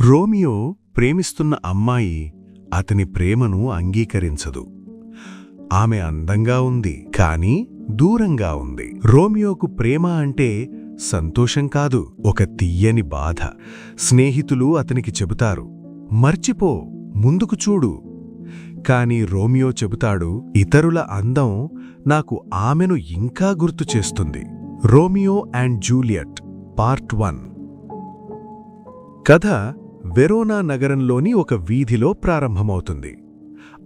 Romeo ప్రేమిస్తున్న అమ్మాయి అతని ప్రేమను అంగీకరించదు. ఆమె అందంగా ఉంది కానీ దూరంగా ఉంది. రోమియోకు ప్రేమ అంటే సంతోషం కాదు ఒక తీయని బాధ. స్నేహితులు అతనికి చెబుతారు మర్చిపో ముందుకు చూడు. కాని రోమియో చెబుతాడు ఇతరుల అందం నాకు ఆమెను ఇంకా గుర్తు చేస్తుంది. Romeo and Juliet part one. కథ వెరోనా నగరంలోని ఒక వీధిలో ప్రారంభమవుతుంది.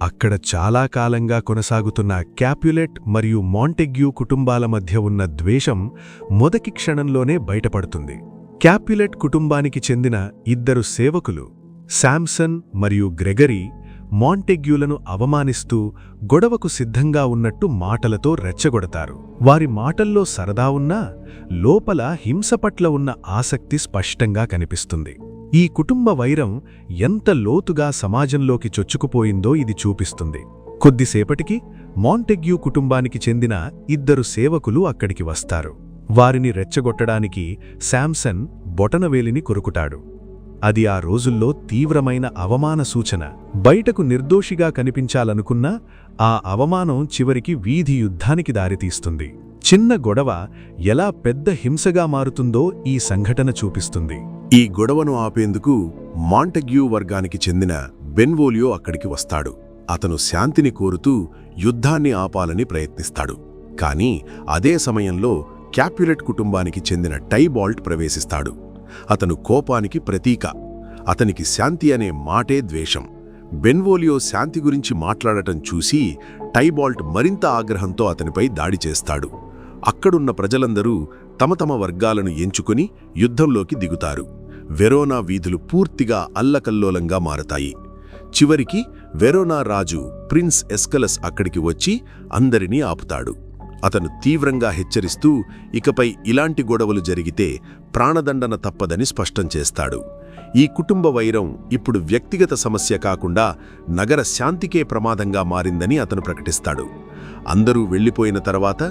అక్కడ చాలా కాలంగా కొనసాగుతున్న క్యాప్యులెట్ మరియు మాంటెగ్యూ కుటుంబాల మధ్య ఉన్న ద్వేషం మొదటి క్షణంలోనే బయటపడుతుంది. క్యాప్యులెట్ కుటుంబానికి చెందిన ఇద్దరు సేవకులు శాంసన్ మరియు గ్రెగరీ మాంటెగ్యూలను అవమానిస్తూ గొడవకు సిద్ధంగా ఉన్నట్టు మాటలతో రెచ్చగొడతారు. వారి మాటల్లో సరదా ఉన్నా లోపల హింస పట్ల ఉన్న ఆసక్తి స్పష్టంగా కనిపిస్తుంది. ఈ కుటుంబ వైరం ఎంత లోతుగా సమాజంలోకి చొచ్చుకుపోయిందో ఇది చూపిస్తుంది. కొద్దిసేపటికి మాంటెగ్యూ కుటుంబానికి చెందిన ఇద్దరు సేవకులు అక్కడికి వస్తారు. వారిని రెచ్చగొట్టడానికి శాంసన్ బొటనవేలిని కొరుకుతాడు. అది ఆ రోజుల్లో తీవ్రమైన అవమాన సూచన. బయటకు నిర్దోషిగా కనిపించాలనుకున్నా ఆ అవమానం చివరికి వీధి యుద్ధానికి దారితీస్తుంది. చిన్న గొడవ ఎలా పెద్ద హింసగా మారుతుందో ఈ సంఘటన చూపిస్తుంది. ఈ గొడవను ఆపేందుకు మాంటగ్యూ వర్గానికి చెందిన బెన్వోలియో అక్కడికి వస్తాడు. అతను శాంతిని కోరుతూ యుద్ధాన్ని ఆపాలని ప్రయత్నిస్తాడు. కానీ అదే సమయంలో క్యాప్యులెట్ కుటుంబానికి చెందిన టైబాల్ట్ ప్రవేశిస్తాడు. అతను కోపానికి ప్రతీక. అతనికి శాంతి అనే మాటే ద్వేషం. బెన్వోలియో శాంతి గురించి మాట్లాడటం చూసి టైబాల్ట్ మరింత ఆగ్రహంతో అతనిపై దాడి చేస్తాడు. అక్కడున్న ప్రజలందరూ తమ తమ వర్గాలను ఎంచుకుని యుద్ధంలోకి దిగుతారు. వెరోనా వీధులు పూర్తిగా అల్లకల్లోలంగా మారతాయి. చివరికి వెరోనా రాజు ప్రిన్స్ ఎస్కలస్ అక్కడికి వచ్చి అందరినీ ఆపుతాడు. అతను తీవ్రంగా హెచ్చరిస్తూ ఇకపై ఇలాంటి గొడవలు జరిగితే ప్రాణదండన తప్పదని స్పష్టం చేస్తాడు. ఈ కుటుంబ వైరం ఇప్పుడు వ్యక్తిగత సమస్య కాకుండా నగర శాంతికే ప్రమాదంగా మారిందని అతను ప్రకటిస్తాడు. అందరూ వెళ్ళిపోయిన తర్వాత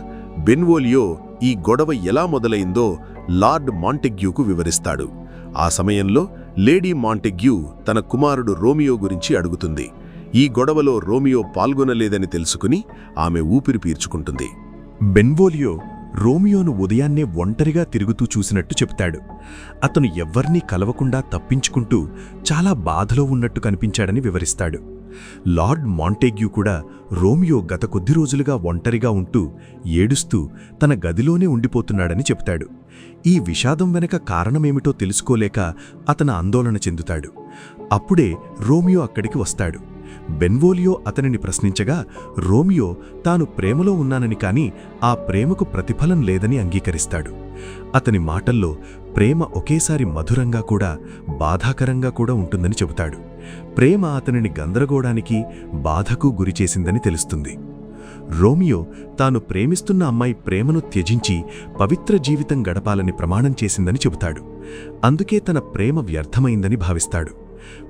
బెన్వోలియో ఈ గొడవ ఎలా మొదలైందో లార్డ్ మాంటెగ్యూకు వివరిస్తాడు. ఆ సమయంలో లేడీ మాంటెగ్యూ తన కుమారుడు రోమియో గురించి అడుగుతుంది. ఈ గొడవలో రోమియో పాల్గొనలేదని తెలుసుకుని ఆమె ఊపిరి పీల్చుకుంటుంది. బెన్వోలియో రోమియోను ఉదయాన్నే ఒంటరిగా తిరుగుతూ చూసినట్టు చెప్తాడు. అతను ఎవ్వర్నీ కలవకుండా తప్పించుకుంటూ చాలా బాధలో ఉన్నట్టు కనిపించాడని వివరిస్తాడు. లార్డ్ మాంటేగ్యూ కూడా రోమియో గత కొద్ది రోజులుగా ఒంటరిగా ఉంటూ ఏడుస్తూ తన గదిలోనే ఉండిపోతున్నాడని చెప్తాడు. ఈ విషాదం వెనక కారణమేమిటో తెలుసుకోలేక అతను ఆందోళన చెందుతాడు. అప్పుడే రోమియో అక్కడికి వస్తాడు. బెన్వోలియో అతనిని ప్రశ్నించగా రోమియో తాను ప్రేమలో ఉన్నానని కాని ఆ ప్రేమకు ప్రతిఫలం లేదని అంగీకరిస్తాడు. అతని మాటల్లో ప్రేమ ఒకేసారి మధురంగా కూడా బాధాకరంగా కూడా ఉంటుందని చెబుతాడు. ప్రేమ అతనిని గందరగోడానికి బాధకు గురిచేసిందని తెలుస్తుంది. రోమియో తాను ప్రేమిస్తున్న అమ్మాయి ప్రేమను త్యజించి పవిత్ర జీవితం గడపాలని ప్రమాణం చేసిందని చెబుతాడు. అందుకే తన ప్రేమ వ్యర్థమైందని భావిస్తాడు.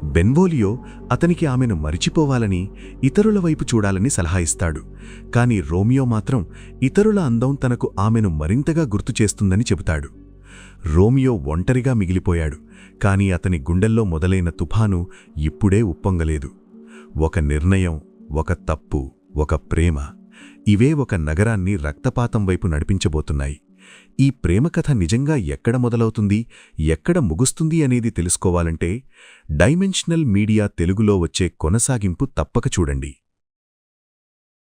బెన్వోలియో అతనికి ఆమెను మరిచిపోవాలని ఇతరుల వైపు చూడాలని సలహా ఇస్తాడు. కాని రోమియో మాత్రం ఇతరుల అందం తనకు ఆమెను మరింతగా గుర్తు చేస్తుందని చెబుతాడు. రోమియో ఒంటరిగా మిగిలిపోయాడు కాని అతని గుండెల్లో మొదలైన తుఫాను ఇప్పుడే ఉప్పొంగలేదు. ఒక నిర్ణయం ఒక తప్పు ఒక ప్రేమ ఇవే ఒక నగరాన్ని రక్తపాతం వైపు నడిపించబోతున్నాయి. ఈ ప్రేమకథ నిజంగా ఎక్కడ మొదలవుతుంది ఎక్కడ ముగుస్తుంది అనేది తెలుసుకోవాలంటే డైమెన్షనల్ మీడియా తెలుగులో వచ్చే కొనసాగింపు తప్పక చూడండి.